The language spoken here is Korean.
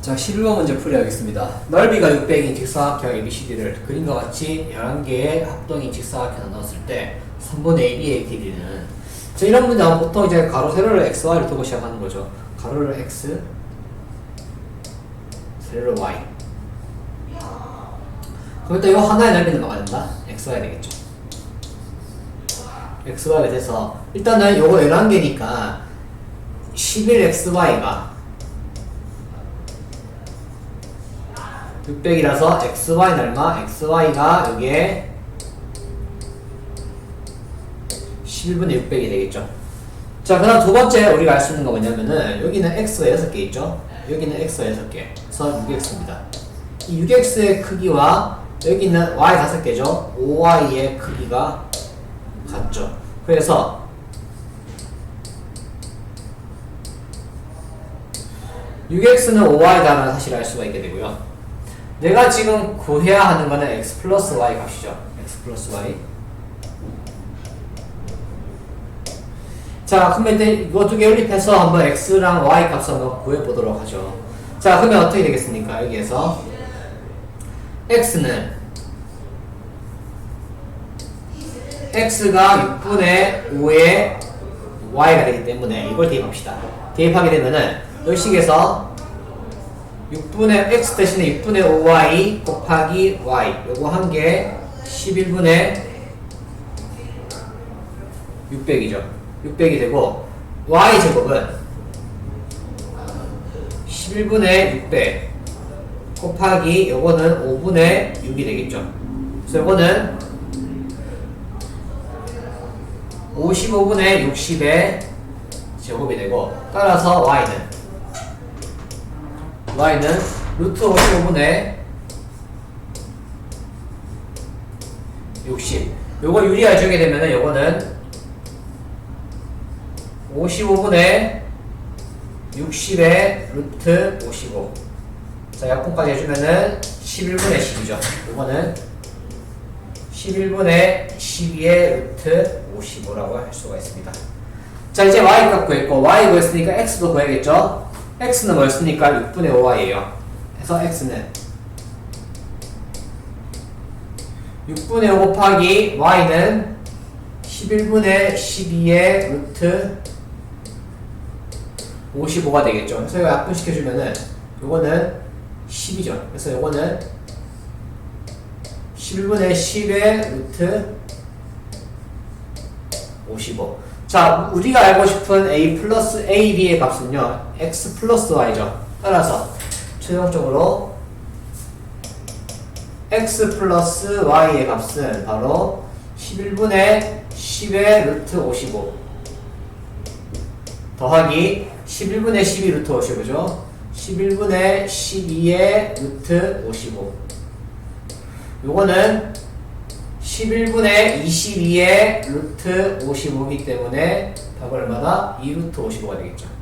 자, 11번 문제 풀이하겠습니다. 넓이가 600인 직사각형 ABCD를 그림과 같이 11개의 합동인 직사각형에 넣었을 때 3분의 AB의 길이는 자, 이런 문제는 보통 이제 가로 세로를 XY를 두고 시작하는 거죠. 가로를 X, 세로를 Y. 그럼 일단 이거 하나의 넓이는 뭐가 된다? XY 되겠죠. XY가 돼서 일단은 요거 11개니까 11XY가 600이라서 xy 얼마? xy가 여기에 11분의 600이 되겠죠. 자, 그 다음 두 번째 우리가 알 수 있는 거 뭐냐면은 여기는 x가 6개 있죠. 여기는 x가 6개. 그래서 6x입니다. 이 6x의 크기와 여기는 y 5개죠. 5y의 크기가 같죠. 그래서 육 x 는 5y다라는 사실을 알 수가 있게 되고요. 내가 지금 구해야 하는 거는 x 플러스 y 값이죠. x 플러스 y. 자, 그러면 이제 이거 두 개 연립해서 한번 x랑 y 값을 한번 구해보도록 하죠. 자, 그러면 어떻게 되겠습니까? 여기에서 x는 x가 6분의 5의 y가 되기 때문에 이걸 대입합시다. 대입하게 되면은 이 식에서 6분의 x 대신에 6분의 5y 곱하기 y 요거 한 개 11분의 600이죠. 600이 되고 y 제곱은 11분의 600 곱하기 요거는 5분의 6이 되겠죠. 그래서 요거는 55분의 60의 제곱이 되고 따라서 y는 y는 루트 55분의 60 요거 유리화해주게 되면은 요거는 55분의 60의 루트 55 자, 약분까지 해주면은 11분의 10이죠. 요거는 11분의 12의 루트 55라고 할 수가 있습니다. 자, 이제 y 값 구했고, y 구했으니까 x도 구해야겠죠? X는 뭐였습니까? 6분의 5y예요. 그래서 x는 6분의 5 곱하기 y는 11분의 12의 루트 55가 되겠죠. 그래서 이거 약분시켜주면은 요거는 10이죠. 그래서 요거는 11분의 10의 루트 55. 자, 우리가 알고 싶은 a 플러스 ab의 값은요, x 플러스 y죠. 따라서 최종적으로 x 플러스 y의 값은 바로 11분의 10의 루트 55 더하기 11분의 12 루트 55죠. 11분의 12의 루트 55 요거는 11분의 22의 루트 55이기 때문에 답은 얼마다? 2 루트 55가 되겠죠.